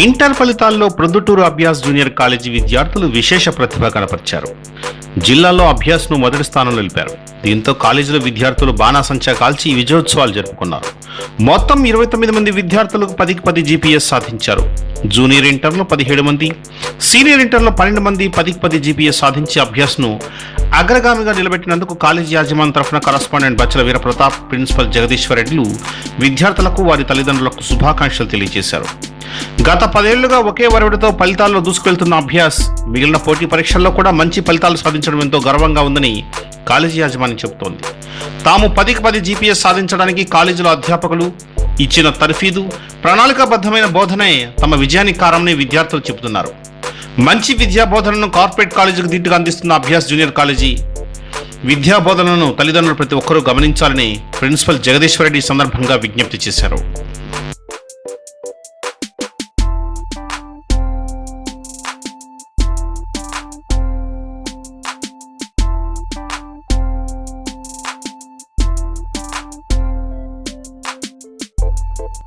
Inter ఫలితాల్లో Proddatur Abhyas junior college విద్యార్థులు విశేష ప్రతిభ కనపరిచారు. జిల్లాలో అభ్యాస్ను మొదటి స్థానంలో నిలిపారు. దీంతో కాలేజీలో విద్యార్థులు బాణాసంచా కాల్చి విజయోత్సవాలు జరుపుకున్నారు. మొత్తం ఇరవై తొమ్మిది మంది విద్యార్థులకు పదికి పది జీపీఎస్ సాధించారు. జూనియర్ ఇంటర్లో పదిహేడు మంది సీనియర్ ఇంటర్లో పన్నెండు మంది పదికి పది జీపీఎస్ సాధించి అభ్యాస్ను అగ్రగామిగా నిలబెట్టినందుకు కాలేజీ యాజమాన్ తరఫున కరస్పాండెంట్ బచ్చల వీరప్రతాప్ ప్రిన్సిపల్ జగదీశ్వర్ రెడ్డిలు విద్యార్థులకు వారి తల్లిదండ్రులకు శుభాకాంక్షలు తెలియజేశారు. గత పదేళ్ళుగా ఒకే వరవడితో ఫలితాల్లో దూసుకెళ్తున్న అభ్యాస్ మిగిలిన పోటీ పరీక్షల్లో కూడా మంచి ఫలితాలు సాధించడం ఎంతో గర్వంగా ఉందని కాలేజీ యాజమాన్యం చెబుతోంది. తాము పదికి పది జీపీఎస్ సాధించడానికి కాలేజీలో అధ్యాపకులు ఇచ్చిన తర్ఫీదు ప్రణాళికాబద్ధమైన బోధనే తమ విజయానికి కారణమని విద్యార్థులు చెబుతున్నారు. మంచి విద్యా బోధనను కార్పొరేట్ కాలేజీకి దీటుగా అందిస్తున్న అభ్యాస్ జూనియర్ కాలేజీ విద్యా బోధనను తల్లిదండ్రులు ప్రతి ఒక్కరూ గమనించాలని ప్రిన్సిపల్ జగదీశ్వర్ రెడ్డి సందర్భంగా విజ్ఞప్తి చేశారు.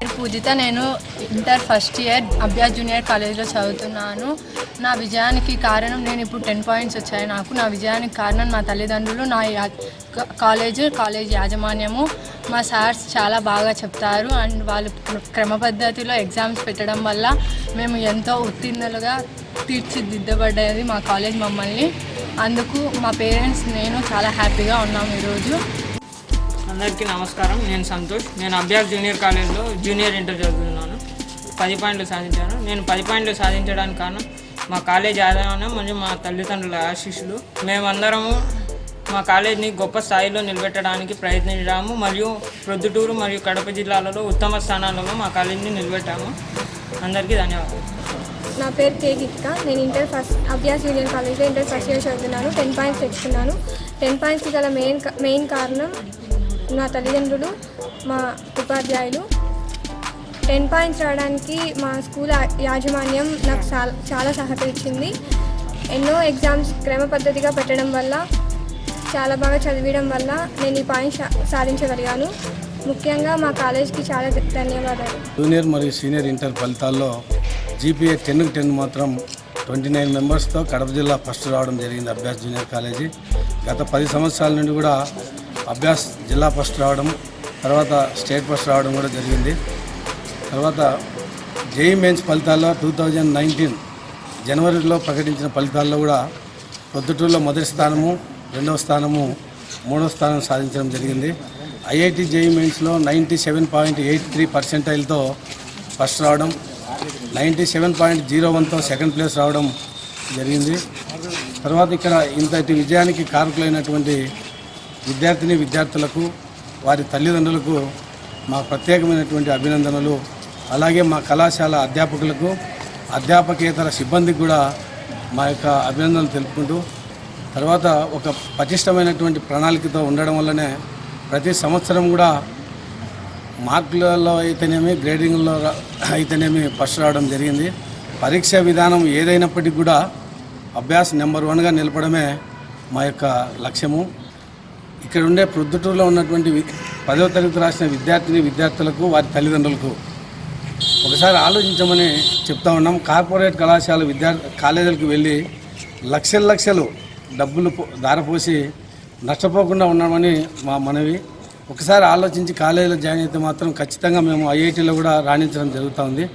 పూజిత నేను inter first year Abhyas junior కాలేజ్లో చదువుతున్నాను. నా విజయానికి కారణం నేను ఇప్పుడు టెన్ పాయింట్స్ వచ్చాయి. నాకు నా విజయానికి కారణం మా తల్లిదండ్రులు నా యా- కా- కాలేజ్ కాలేజ్ యాజమాన్యము. మా సార్స్ చాలా బాగా చెప్తారు అండ్ వాళ్ళు క్రమపద్ధతిలో ఎగ్జామ్స్ పెట్టడం వల్ల మేము ఎంతో ఉత్తీర్ణులుగా తీర్చిదిద్దబడ్డది మా కాలేజ్ మమ్మల్ని. అందుకు మా పేరెంట్స్ నేను చాలా హ్యాపీగా ఉన్నాము ఈరోజు. అందరికీ నమస్కారం. నేను సంతోష్. నేను అభ్యాస్ జూనియర్ కాలేజ్లో జూనియర్ ఇంటర్ చదువుతున్నాను. పది పాయింట్లు సాధించాను. నేను పది పాయింట్లు సాధించడానికి కారణం మా కాలేజ్ యాజమాన్యం మరియు మా తల్లిదండ్రుల ఆశీస్సులు. మేమందరము మా కాలేజీని గొప్ప స్థాయిలో నిలబెట్టడానికి ప్రయత్నించాము మరియు ప్రొద్దుటూరు మరియు కడప జిల్లాలలో ఉత్తమ స్థానాలలో మా కాలేజీని నిలబెట్టాము. అందరికీ ధన్యవాదాలు. నా పేరు కే గీతిక. నేను ఇంటర్ ఫస్ట్ అభ్యాస్ యూనియన్ కాలేజ్లో ఇంటర్ ఫస్ట్ ఇయర్ చదువుతున్నాను. టెన్ పాయింట్స్ తెచ్చుకున్నాను. టెన్ పాయింట్స్కి గల మెయిన్ మెయిన్ కారణం నా తల్లిదండ్రులు మా ఉపాధ్యాయులు. టెన్ పాయింట్స్ రావడానికి మా స్కూల్ యాజమాన్యం నాకు చాలా చాలా సహకరించింది. ఎన్నో ఎగ్జామ్స్ క్రమ పద్ధతిగా పెట్టడం వల్ల చాలా బాగా చదివడం వల్ల నేను ఈ పాయింట్స్ సాధించగలిగాను. ముఖ్యంగా మా కాలేజ్కి చాలా ధన్యవాదాలు. జూనియర్ మరియు సీనియర్ ఇంటర్ ఫలితాల్లో జీపీఏ టెన్కి టెన్ మాత్రం ట్వంటీ నైన్ మెంబర్స్తో కడప జిల్లా ఫస్ట్ రావడం జరిగింది అభ్యాస్ జూనియర్ కాలేజీ. గత పది సంవత్సరాల నుండి కూడా అభ్యాస్ జిల్లా ఫస్ట్ రావడం తర్వాత స్టేట్ ఫస్ట్ రావడం కూడా జరిగింది. తర్వాత జేఈ మెయిన్స్ ఫలితాల్లో టూ థౌజండ్ నైన్టీన్ జనవరిలో ప్రకటించిన ఫలితాల్లో కూడా పొద్దుటూరులో మొదటి స్థానము రెండవ స్థానము మూడవ స్థానం సాధించడం జరిగింది. ఐఐటి జేఈ మెయిన్స్లో ninety seven point eight three పర్సెంటైల్తో first రావడం నైంటీ సెవెన్ పాయింట్ జీరో వన్తో సెకండ్ ప్లేస్ రావడం జరిగింది. తర్వాత ఇక్కడ ఇంతటి విజయానికి కారకులైనటువంటి విద్యార్థిని విద్యార్థులకు వారి తల్లిదండ్రులకు మా ప్రత్యేకమైనటువంటి అభినందనలు. అలాగే మా కళాశాల అధ్యాపకులకు అధ్యాపకేతర సిబ్బందికి కూడా మా యొక్క అభినందనలు తెలుపుకుంటూ తర్వాత ఒక పటిష్టమైనటువంటి ప్రణాళికతో ఉండడం వల్లనే ప్రతి సంవత్సరం కూడా మార్కులలో అయితేనేమి గ్రేడింగ్లో అయితేనేమి ఫస్ట్ రావడం జరిగింది. పరీక్ష విధానం ఏదైనప్పటికీ కూడా అభ్యాస నెంబర్ వన్గా నిలపడమే మా యొక్క లక్ష్యము. ఇక్కడ ఉండే ప్రొద్దుటూరులో ఉన్నటువంటి పదవ తరగతి రాసిన విద్యార్థిని విద్యార్థులకు వారి తల్లిదండ్రులకు ఒకసారి ఆలోచించమని చెప్తా ఉన్నాం. కార్పొరేట్ కళాశాల విద్యార్థి కాలేజీలకు వెళ్ళి లక్షల లక్షలు డబ్బులు పో- దారపోసి నష్టపోకుండా ఉన్నామని మా మనవి. ఒకసారి ఆలోచించి కాలేజీలో జాయిన్ అయితే మాత్రం ఖచ్చితంగా మేము ఐఐటీలో కూడా రాణించడం జరుగుతూ ఉంది.